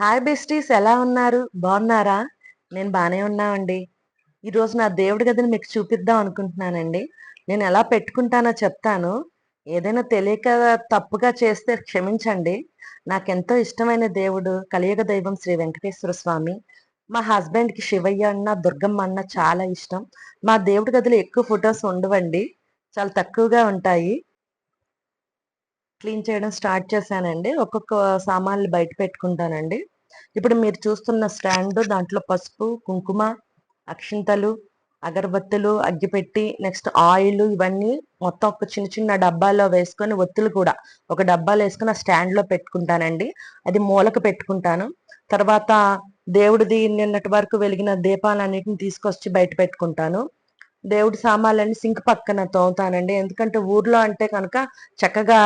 Hi besties ఎలా ఉన్నారు? బాగున్నారా? నేను బాగానే ఉన్నామండి. ఈరోజు నా దేవుడి గదిని మీకు చూపిద్దాం అనుకుంటున్నానండి. నేను ఎలా పెట్టుకుంటానో చెప్తాను. ఏదైనా తెలియక తప్పుగా చేస్తే క్షమించండి. నాకెంతో ఇష్టమైన దేవుడు కలియుగ దైవం శ్రీ వెంకటేశ్వర స్వామి. మా హస్బెండ్కి శివయ్య అన్న దుర్గమ్మ అన్న చాలా ఇష్టం. మా దేవుడి గదిలో ఎక్కువ ఫొటోస్ ఉండవండి. చాలా తక్కువగా ఉంటాయి. క్లీన్ చేయడం స్టార్ట్ చేశానండి. ఒక్కొక్క సామాన్లు బయట పెట్టుకుంటానండి. ఇప్పుడు మీరు చూస్తున్న స్టాండ్ దాంట్లో పసుపు కుంకుమ అక్షింతలు అగరబత్తులు అగ్గిపెట్టి నెక్స్ట్ ఆయిల్ ఇవన్నీ మొత్తం ఒక చిన్న చిన్న డబ్బాలో వేసుకొని ఒత్తులు కూడా ఒక డబ్బాలో వేసుకొని ఆ స్టాండ్లో పెట్టుకుంటానండి. అది మూలకు పెట్టుకుంటాను. తర్వాత దేవుడిది నిన్నటి వరకు వెలిగిన దీపాలన్నిటిని తీసుకొచ్చి బయట పెట్టుకుంటాను. దేవుడి సామాన్లన్నీ సింక్ పక్కన తోముతానండి. ఎందుకంటే ఊర్లో అంటే కనుక చక్కగా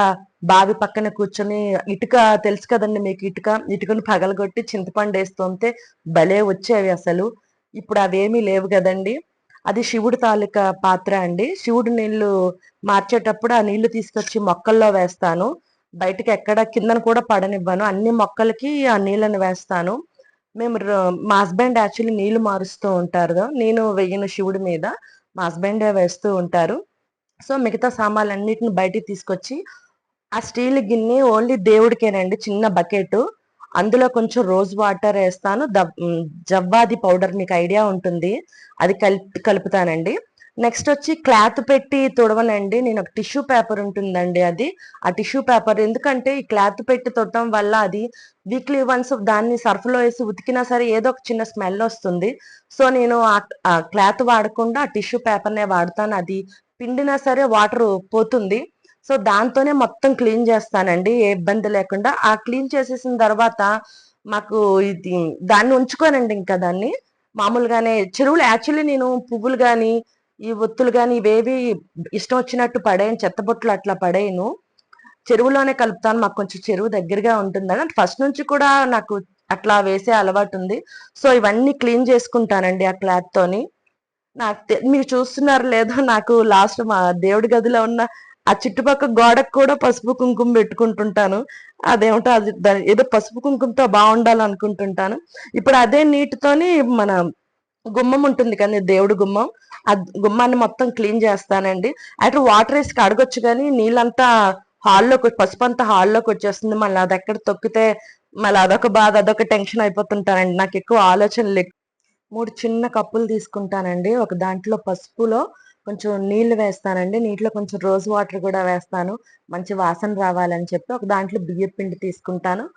బావి పక్కన కూర్చొని ఇటుక తెలుసు కదండి మీకు ఇటుక ఇటుకను పగలగొట్టి చింతపండు వేస్తుంటే భలే వచ్చేవి అసలు. ఇప్పుడు అవేమీ లేవు కదండి. అది శివుడి తాలూకా పాత్ర అండి. శివుడు నీళ్ళు మార్చేటప్పుడు ఆ నీళ్ళు తీసుకొచ్చి మొక్కల్లో వేస్తాను. బయటకి ఎక్కడ కిందన కూడా పడనివ్వను. అన్ని మొక్కలకి ఆ నీళ్ళని వేస్తాను. మేము మా హస్బెండ్ యాక్చువల్లీ నీళ్ళు మారుస్తూ ఉంటారు. నేను వెయ్యను శివుడి మీద. మా హస్బెండే వేస్తూ ఉంటారు. సో మిగతా సామాన్లన్నిటిని బయటికి తీసుకొచ్చి ఆ స్టీల్ గిన్నె ఓన్లీ దేవుడికేనండి చిన్న బకెట్. అందులో కొంచెం రోజ్ వాటర్ వేస్తాను. జవ్వాది పౌడర్ మీకు ఐడియా ఉంటుంది. అది కలిపి కలుపుతానండి. నెక్స్ట్ వచ్చి క్లాత్ పెట్టి తుడవనండి. నేను ఒక టిష్యూ పేపర్ ఉంటుందండి అది. ఆ టిష్యూ పేపర్ ఎందుకంటే ఈ క్లాత్ పెట్టి తుడటం వల్ల అది వీక్లీ వన్స్ దాన్ని సర్ఫ్లో వేసి ఉతికినా సరే ఏదో ఒక చిన్న స్మెల్ వస్తుంది. సో నేను ఆ క్లాత్ వాడకుండా ఆ టిష్యూ పేపర్నే వాడతాను. అది పిండినా సరే వాటర్ పోతుంది. సో దాంతోనే మొత్తం క్లీన్ చేస్తానండి. ఏ ఇబ్బంది లేకుండా. ఆ క్లీన్ చేసేసిన తర్వాత మాకు ఇది దాన్ని ఉంచుకోనండి ఇంకా దాన్ని. మామూలుగానే చెరువులు యాక్చువల్లీ నేను పువ్వులు కానీ ఈ ఒత్తులు కానీ ఇవేవి ఇష్టం వచ్చినట్టు పడేయను చెత్తబొట్లు అట్లా పడేయను. చెరువులోనే కలుపుతాను మాకు కొంచెం చెరువు దగ్గరగా ఉంటుందని. ఫస్ట్ నుంచి కూడా నాకు అట్లా వేసే అలవాటు ఉంది. సో ఇవన్నీ క్లీన్ చేసుకుంటానండి ఆ క్లాత్ తోని. నాకు మీరు చూస్తున్నారు లేదో నాకు లాస్ట్ మా దేవుడి గదిలో ఉన్న ఆ చుట్టుపక్కల గోడకు కూడా పసుపు కుంకుమ పెట్టుకుంటుంటాను. అదేమిటో అది ఏదో పసుపు కుంకుమతో బాగుండాలనుకుంటుంటాను. ఇప్పుడు అదే నీటితోని మన గుమ్మం ఉంటుంది కానీ దేవుడు గుమ్మం. ఆ గుమ్మాన్ని మొత్తం క్లీన్ చేస్తానండి. అటు వాటర్ వేసి కడగొచ్చు కానీ నీళ్ళంతా హాల్లోకి పసుపు అంతా హాల్లోకి వచ్చేస్తుంది. మళ్ళీ అది ఎక్కడ తొక్కితే మళ్ళీ అదొక బాధ అదొక టెన్షన్ అయిపోతుంటానండి. నాకు ఎక్కువ ఆలోచనలు మూడు చిన్న కప్పులు తీసుకుంటానండి. ఒక దాంట్లో పసుపులో కొంచెం నీళ్ళు వేస్తానండి. నీటిలో కొంచెం రోజ్ వాటర్ కూడా వేస్తాను. మంచి వాసన రావాలని చెప్పి ఒక దాంట్లో బియ్య పిండి తీసుకుంటాను.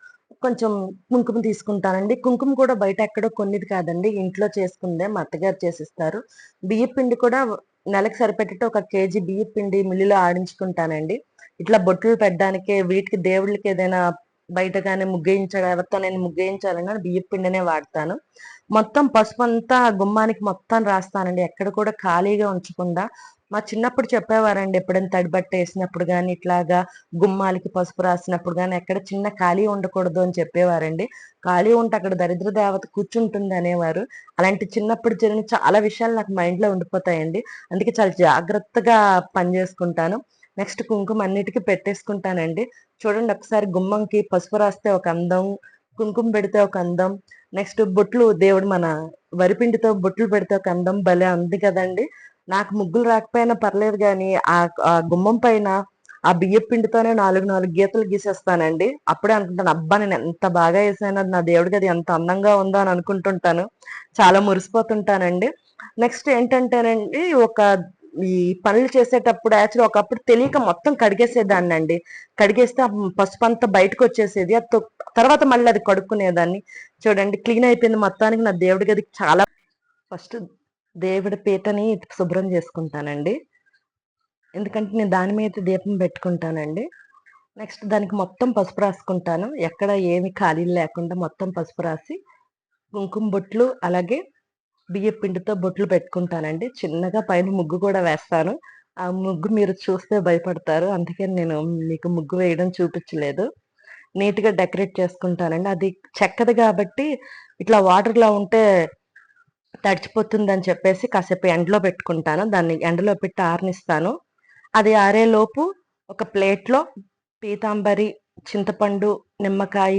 కొంచెం కుంకుమ తీసుకుంటానండి. కుంకుమ కూడా బయట ఎక్కడో కొన్నిది కాదండి. ఇంట్లో చేసుకుందే మా అత్తగారు చేసిస్తారు. బియ్య పిండి కూడా నెలకు సరిపెట్టేట ఒక కేజీ బియ్య పిండి మిల్లులో ఆడించుకుంటానండి. ఇట్లా బొట్లు పెట్టడానికి వీటికి దేవుళ్ళకి ఏదైనా బయట కానీ ముగ్గేయించడం ఎవరితో నేను ముగ్గేయించాలన్నా బియ్య పిండినే వాడతాను. మొత్తం పసుపు అంతా గుమ్మానికి మొత్తం రాస్తానండి. ఎక్కడ కూడా ఖాళీగా ఉంచకుండా మా చిన్నప్పుడు చెప్పేవారండి ఎప్పుడైనా తడిబట్ట వేసినప్పుడు కానీ ఇట్లాగా గుమ్మాలకి పసుపు రాసినప్పుడు కానీ ఎక్కడ చిన్న ఖాళీ ఉండకూడదు అని చెప్పేవారండి. ఖాళీ ఉంటే అక్కడ దరిద్ర దేవత కూర్చుంటుంది అనేవారు. అలాంటి చిన్నప్పుడు జరిగిన చాలా విషయాలు నాకు మైండ్లో ఉండిపోతాయండి. అందుకే చాలా జాగ్రత్తగా పనిచేసుకుంటాను నెక్స్ట్ కుంకుమ అన్నిటికీ పెట్టేసుకుంటానండి. చూడండి ఒకసారి గుమ్మంకి పసుపు రాస్తే ఒక అందం కుంకుమ పెడితే ఒక అందం నెక్స్ట్ బొట్లు దేవుడు మన వరిపిండితో బొట్లు పెడితే ఒక అందం భలే ఉంది కదండి. నాకు ముగ్గులు రాకపోయినా పర్లేదు కానీ ఆ గుమ్మం పైన ఆ బియ్య పిండితోనే నాలుగు నాలుగు గీతలు గీసేస్తానండి. అప్పుడే అనుకుంటాను అబ్బా నేను ఎంత బాగా వేసాను నా దేవుడికి అది ఎంత అందంగా ఉందో అని అనుకుంటుంటాను. చాలా మురిసిపోతుంటానండి. నెక్స్ట్ ఏంటంటేనండి ఒక ఈ పనులు చేసేటప్పుడు యాక్చువల్ ఒకప్పుడు తెలియక మొత్తం కడిగేసేదాన్ని అండి కడిగేస్తే పసుపు అంతా బయటకు వచ్చేసేది. అది తర్వాత మళ్ళీ అది కడుక్కునేదాన్ని. చూడండి క్లీన్ అయిపోయింది మొత్తానికి నా దేవుడి గదికి చాలా ఫస్ట్ దేవుడి పీటని శుభ్రం చేసుకుంటానండి. ఎందుకంటే నేను దాని మీద దీపం పెట్టుకుంటానండి. నెక్స్ట్ దానికి మొత్తం పసుపు రాసుకుంటాను. ఎక్కడ ఏమి ఖాళీలు లేకుండా మొత్తం పసుపు రాసి కుంకుమ బొట్లు అలాగే బియ్య పిండితో బొట్లు పెట్టుకుంటానండి. చిన్నగా పైన ముగ్గు కూడా వేస్తాను. ఆ ముగ్గు మీరు చూస్తే భయపడతారు. అందుకని నేను మీకు ముగ్గు వేయడం చూపించలేదు. నీట్గా డెకరేట్ చేసుకుంటానండి. అది చెక్కది కాబట్టి ఇట్లా వాటర్లో ఉంటే తడిచిపోతుందని చెప్పేసి కాసేపు ఎండలో పెట్టుకుంటాను. దాన్ని ఎండలో పెట్టి ఆరనిస్తాను. అది ఆరేలోపు ఒక ప్లేట్లో పీతాంబరి చింతపండు నిమ్మకాయ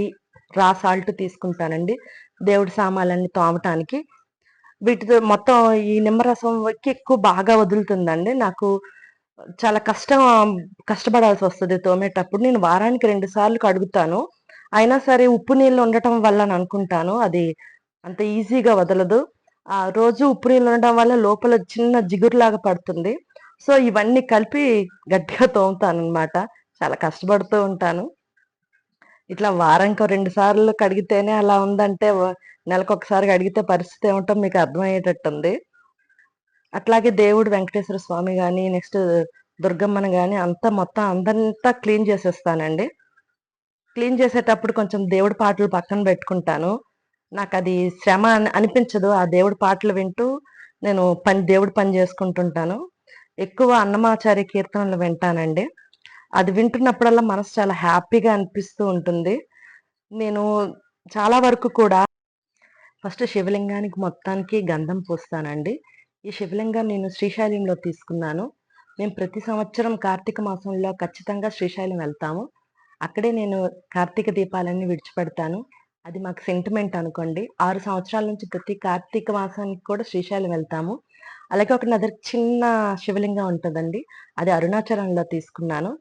రా సాల్ట్ తీసుకుంటానండి. దేవుడి సామాన్లన్నీ తోమటానికి. వీటితో మొత్తం ఈ నిమ్మరసం ఎక్కువ బాగా వదులుతుందండి. నాకు చాలా కష్టం కష్టపడాల్సి వస్తుంది తోమేటప్పుడు. నేను వారానికి రెండు సార్లు కడుగుతాను. అయినా సరే ఉప్పు నీళ్ళు ఉండటం వల్ల అని అనుకుంటాను. అది అంత ఈజీగా వదలదు. రోజు ఉప్పు నీళ్ళు ఉండడం వల్ల లోపల చిన్న జిగురులాగా పడుతుంది. సో ఇవన్నీ కలిపి గట్టిగా తోముతాను అనమాట చాలా కష్టపడుతూ ఉంటాను. ఇట్లా వారానికి రెండు సార్లు కడిగితేనే అలా ఉందంటే నెలకు ఒకసారి కడిగితే పరిస్థితి ఏమిటో మీకు అర్థమయ్యేటట్టుంది. అట్లాగే దేవుడు వెంకటేశ్వర స్వామి కానీ నెక్స్ట్ దుర్గమ్మన కానీ అంతా మొత్తం అందంతా క్లీన్ చేసేస్తానండి. క్లీన్ చేసేటప్పుడు కొంచెం దేవుడి పాటలు పక్కన పెట్టుకుంటాను. నాకు అది శ్రమ అని అనిపించదు. ఆ దేవుడి పాటలు వింటూ నేను పని దేవుడి పని చేసుకుంటుంటాను. ఎక్కువ అన్నమాచార్య కీర్తనలు వింటానండి. అది వింటున్నప్పుడల్లా మనసు చాలా హ్యాపీగా అనిపిస్తూ ఉంటుంది. నేను చాలా వరకు కూడా ఫస్ట్ శివలింగానికి మొత్తానికి గంధం పూస్తానండి. ఈ శివలింగం నేను శ్రీశైలంలో తీసుకున్నాను. మేము ప్రతి సంవత్సరం కార్తీక మాసంలో ఖచ్చితంగా శ్రీశైలం వెళ్తాము. అక్కడే నేను కార్తీక దీపాలన్నీ విడిచిపెడతాను. అది మాకు సెంటిమెంట్ అనుకోండి. ఆరు సంవత్సరాల నుంచి ప్రతి కార్తీక మాసానికి కూడా శ్రీశైలం వెళ్తాము. అలాగే ఒక నది చిన్న శివలింగం ఉంటుందండి. అది అరుణాచలంలో తీసుకున్నాను.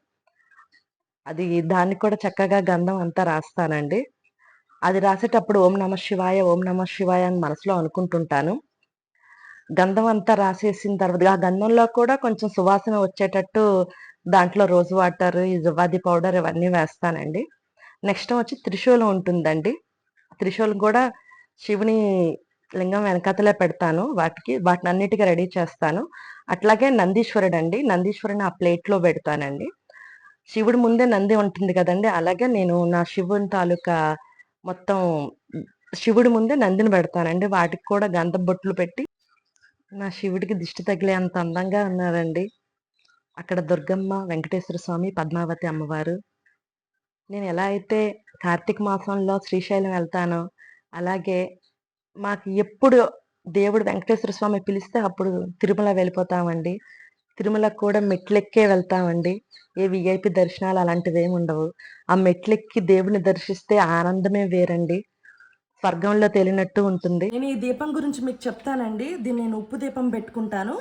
అది దానికి కూడా చక్కగా గంధం అంతా రాస్తానండి. అది రాసేటప్పుడు ఓం నమ శివాయ ఓం నమ శివాయ అని మనసులో అనుకుంటుంటాను. గంధం అంతా రాసేసిన తర్వాత ఆ గంధంలో కూడా కొంచెం సువాసన వచ్చేటట్టు దాంట్లో రోజ్ వాటర్ ఈ జువాది పౌడర్ ఇవన్నీ వేస్తానండి. నెక్స్ట్ వచ్చి త్రిశూలం ఉంటుందండి. త్రిశూలం కూడా శివుని లింగం వెనకాతలే పెడతాను. వాటికి వాటిని అన్నిటికీ రెడీ చేస్తాను. అట్లాగే నందీశ్వరుడు అండి నందీశ్వరుని ఆ ప్లేట్లో పెడతానండి. శివుడి ముందే నంది ఉంటుంది కదండి. అలాగే నేను నా శివుని తాలూకా మొత్తం శివుడి ముందే నందిని పెడతానండి. వాటికి కూడా గంధం బొట్లు పెట్టి నా శివుడికి దిష్టి తగిలే అంత అందంగా ఉన్నారండి. అక్కడ దుర్గమ్మ వెంకటేశ్వర స్వామి పద్మావతి అమ్మవారు. నేను ఎలా అయితే కార్తీక మాసంలో శ్రీశైలం వెళ్తాను. అలాగే మాకు ఎప్పుడు దేవుడు వెంకటేశ్వర స్వామి పిలిస్తే అప్పుడు తిరుమల వెళ్ళిపోతామండి. తిరుమలకు కూడా మెట్లెక్కే వెళ్తామండి. ఏ విఐపి దర్శనాలు అలాంటివి ఏమి ఉండవు. ఆ మెట్లెక్కి దేవుని దర్శిస్తే ఆనందమే వేరండి. స్వర్గంలో తేలినట్టు ఉంటుంది. నేను ఈ దీపం గురించి మీకు చెప్తానండి. దీన్ని నేను ఉప్పు దీపం పెట్టుకుంటాను.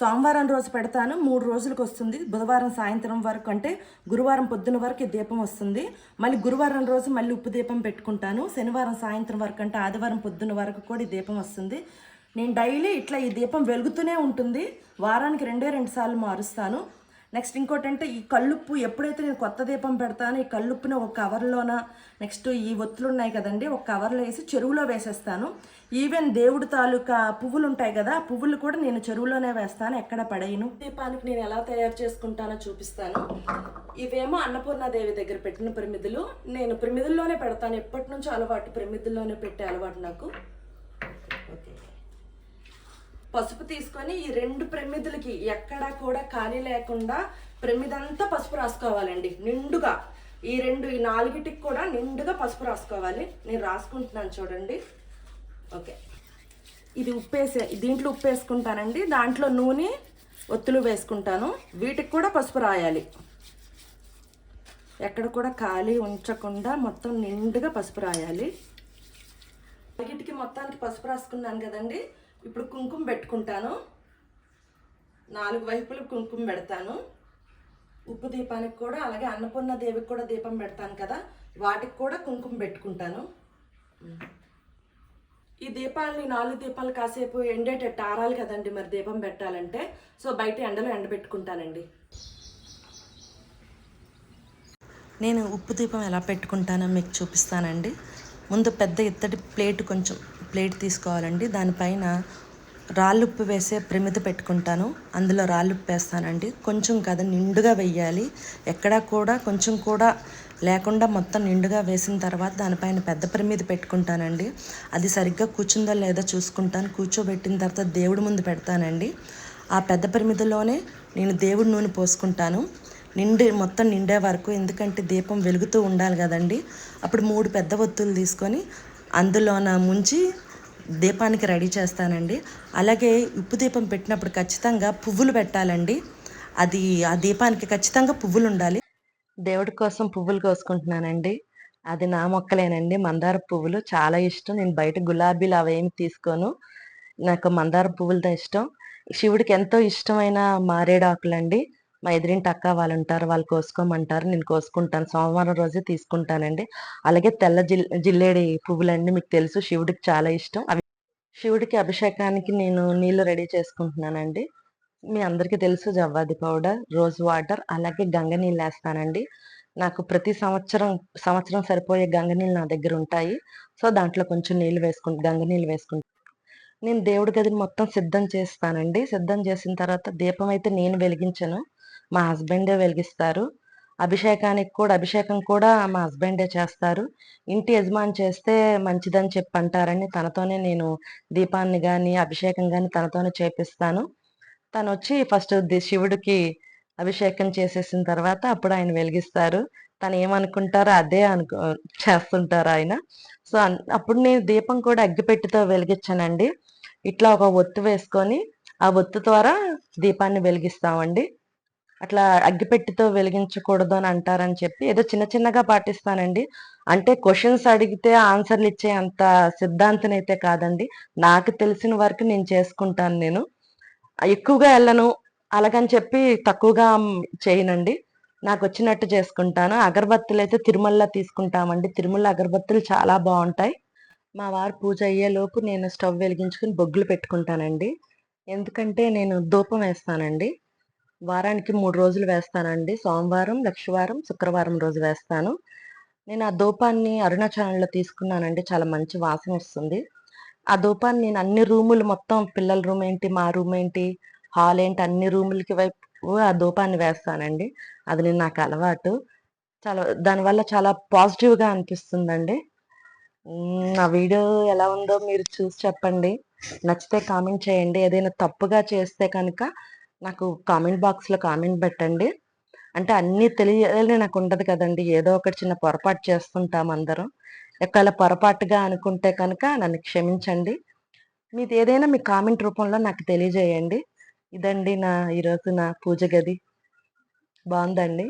సోమవారం రోజు పెడతాను. మూడు రోజులకు వస్తుంది. బుధవారం సాయంత్రం వరకు అంటే గురువారం పొద్దున వరకు ఈ దీపం వస్తుంది. మళ్ళీ గురువారం రోజు మళ్ళీ ఉప్పు దీపం పెట్టుకుంటాను. శనివారం సాయంత్రం వరకు అంటే ఆదివారం పొద్దున వరకు కూడా ఈ దీపం వస్తుంది. నేను డైలీ ఇట్లా ఈ దీపం వెలుగుతూనే ఉంటుంది. వారానికి రెండే రెండు సార్లు మారుస్తాను. నెక్స్ట్ ఇంకోటి అంటే ఈ కల్లుప్పు ఎప్పుడైతే నేను కొత్త దీపం పెడతానో ఈ కల్లుప్పుని ఒక కవర్లోన నెక్స్ట్ ఈ ఒత్తులు ఉన్నాయి కదండి ఒక కవర్లో వేసి చెరువులో వేసేస్తాను. ఈవెన్ దేవుడు తాలూకా పువ్వులు ఉంటాయి కదా పువ్వులు కూడా నేను చెరువులోనే వేస్తాను ఎక్కడ పడేయను. దీపానికి నేను ఎలా తయారు చేసుకుంటానో చూపిస్తాను. ఇవేమో అన్నపూర్ణాదేవి దగ్గర పెట్టిన ప్రమిదులు నేను ప్రమిదుల్లోనే పెడతాను. ఎప్పటి నుంచో అలవాటు ప్రమిదుల్లోనే పెట్టే అలవాటు నాకు. ఓకే. పసుపు తీసుకొని ఈ రెండు ప్రమిదులకి ఎక్కడా కూడా ఖాళీ లేకుండా ప్రమిదంతా పసుపు రాసుకోవాలండి నిండుగా. ఈ రెండు ఈ నాలుగిటికి కూడా నిండుగా పసుపు రాసుకోవాలి. నేను రాసుకుంటున్నాను చూడండి. ఓకే. ఇది ఉప్పేసే దీంట్లో ఉప్పు వేసుకుంటానండి దాంట్లో నూనె ఒత్తులు వేసుకుంటాను. వీటికి కూడా పసుపు రాయాలి. ఎక్కడ కూడా ఖాళీ ఉంచకుండా మొత్తం నిండుగా పసుపు రాయాలి. నాలుగిటికి మొత్తానికి పసుపు రాసుకున్నాను కదండి. ఇప్పుడు కుంకుమ పెట్టుకుంటాను. నాలుగు వైపులు కుంకుమ పెడతాను. ఉప్పు దీపానికి కూడా అలాగే అన్నపూర్ణ దేవికి కూడా దీపం పెడతాను కదా. వాటికి కూడా కుంకుమ పెట్టుకుంటాను. ఈ దీపాలని నాలుగు దీపాలు కాసేపు ఎండేటట్టు ఆరాలి కదండి మరి దీపం పెట్టాలంటే. సో బయట ఎండలో ఎండబెట్టుకుంటానండి. నేను ఉప్పు దీపం ఎలా పెట్టుకుంటానో మీకు చూపిస్తానండి. ముందు పెద్ద ఇత్తడి ప్లేట్ కొంచెం ప్లేట్ తీసుకోవాలండి. దానిపైన రాళ్ళుప్పు వేసే ప్రమిద పెట్టుకుంటాను. అందులో రాళ్ళుప్పు వేస్తానండి. కొంచెం కదా నిండుగా వెయ్యాలి. ఎక్కడా కూడా కొంచెం కూడా లేకుండా మొత్తం నిండుగా వేసిన తర్వాత దానిపైన పెద్ద ప్రమిద పెట్టుకుంటానండి. అది సరిగ్గా కూర్చుందో లేదో చూసుకుంటాను. కూర్చోబెట్టిన తర్వాత దేవుడి ముందు పెడతానండి. ఆ పెద్ద ప్రమిదలోనే నేను దేవుడి నూనె పోసుకుంటాను. నిండి మొత్తం నిండే వరకు ఎందుకంటే దీపం వెలుగుతూ ఉండాలి కదండి. అప్పుడు మూడు పెద్ద ఒత్తులు తీసుకొని అందులోన ముంచి దీపానికి రెడీ చేస్తానండి అలాగే ఉప్పు దీపం పెట్టినప్పుడు ఖచ్చితంగా పువ్వులు పెట్టాలండి అది ఆ దీపానికి ఖచ్చితంగా పువ్వులు ఉండాలి దేవుడి కోసం పువ్వులు కోసుకుంటున్నానండి అది నా మొక్కలేనండి. మందార పువ్వులు చాలా ఇష్టం. నేను బయట గులాబీలు అవేమి తీసుకోను. నాకు మందార పువ్వులతో ఇష్టం. శివుడికి ఎంతో ఇష్టమైన మారేడాకులండి. మా ఎదురింటి అక్క వాళ్ళుంటారు. వాళ్ళు కోసుకోమంటారు. నేను కోసుకుంటాను. సోమవారం రోజే తీసుకుంటానండి. అలాగే తెల్ల జిల్ జిల్లేడి పువ్వులండి మీకు తెలుసు శివుడికి చాలా ఇష్టం. అవి శివుడికి అభిషేకానికి నేను నీళ్ళు రెడీ చేసుకుంటున్నానండి. మీ అందరికీ తెలుసు జవ్వాది పౌడర్, రోజ్ వాటర్ అలాగే గంగ నీళ్ళు వేస్తానండి నాకు ప్రతి సంవత్సరం, సంవత్సరం సరిపోయే గంగ నీళ్ళు నా దగ్గరుంటాయి. సో, దాంట్లో కొంచెం నీళ్ళు వేసుకుం గంగ నీళ్ళు వేసుకుంటాను నేను దేవుడి గదిని మొత్తం సిద్ధం చేస్తానండి. సిద్ధం చేసిన తర్వాత దీపం అయితే నేను వెలిగించను. మా హస్బెండే వెలిగిస్తారు. అభిషేకానికి కూడా అభిషేకం కూడా మా హస్బెండే చేస్తారు. ఇంటి యజమాని చేస్తే మంచిదని చెప్పి అంటారని తనతోనే నేను దీపాన్ని కానీ అభిషేకం కానీ తనతోనే చేపిస్తాను. తనొచ్చి ఫస్ట్ ది శివుడికి అభిషేకం చేసేసిన తర్వాత అప్పుడు ఆయన వెలిగిస్తారు. తను ఏమనుకుంటారో అదే అనుకో చేస్తుంటారాయన. సో, అప్పుడు నేను దీపం కూడా అగ్గిపెట్టితో వెలిగించానండి ఇట్లా ఒక ఒత్తు వేసుకొని, ఆ ఒత్తు ద్వారా దీపాన్ని వెలిగిస్తామండి. అట్లా అగ్గిపెట్టెతో వెలిగించకూడదు అని అంటారని చెప్పి ఏదో చిన్న చిన్నగా పాటిస్తానండి. అంటే క్వశ్చన్స్ అడిగితే ఆన్సర్‌లు ఇచ్చే అంత సిద్ధాంతినైతే కాదండి. నాకు తెలిసిన వరకు నేను చేసుకుంటాను నేను. ఎక్కువగా వెళ్ళను అలాగని చెప్పి తక్కువగా చేయనండి నాకు వచ్చినట్టు చేసుకుంటాను. అగరబత్తులైతే తిరుమలలో తీసుకుంటామండి. తిరుమల అగరబత్తులు చాలా బాగుంటాయి మా వారు పూజ అయ్యేలోపు నేను స్టవ్ వెలిగించుకొని బొగ్గులు పెట్టుకుంటానండి. ఎందుకంటే నేను ధూపం వేస్తానండి. వారానికి మూడు రోజులు వేస్తానండి. సోమవారం, లక్షవారం, శుక్రవారం రోజు వేస్తాను. నేను ఆ ధూపాన్ని అరుణాచలంలో తీసుకున్నానండి. చాలా మంచి వాసన వస్తుంది ఆ ధూపాన్ని నేను అన్ని రూములు మొత్తం పిల్లల రూమ్ ఏంటి, మా రూమ్ ఏంటి, హాల్ ఏంటి అన్ని రూములకి వైపు ఆ ధూపాన్ని వేస్తానండి. అది నేను నాకు అలవాటు. చాలా దానివల్ల చాలా పాజిటివ్‌గా అనిపిస్తుందండి. నా వీడియో ఎలా ఉందో మీరు చూసి చెప్పండి. నచ్చితే కామెంట్ చేయండి. ఏదైనా తప్పుగా చేస్తే కనుక నాకు కామెంట్ బాక్స్‌లో కామెంట్ పెట్టండి. అంటే అన్నీ తెలియాలని నాకుండదు కదండీ. ఏదో ఒకటి చిన్న పొరపాటు చేస్తుంటాం అందరం. ఒకవేళ పొరపాటుగా అనుకుంటే కనుక నన్ను క్షమించండి. మీదేదైనా మీ కామెంట్ రూపంలో నాకు తెలియజేయండి. ఇదండి నా ఈరోజు నా పూజ గది. బాగుందండి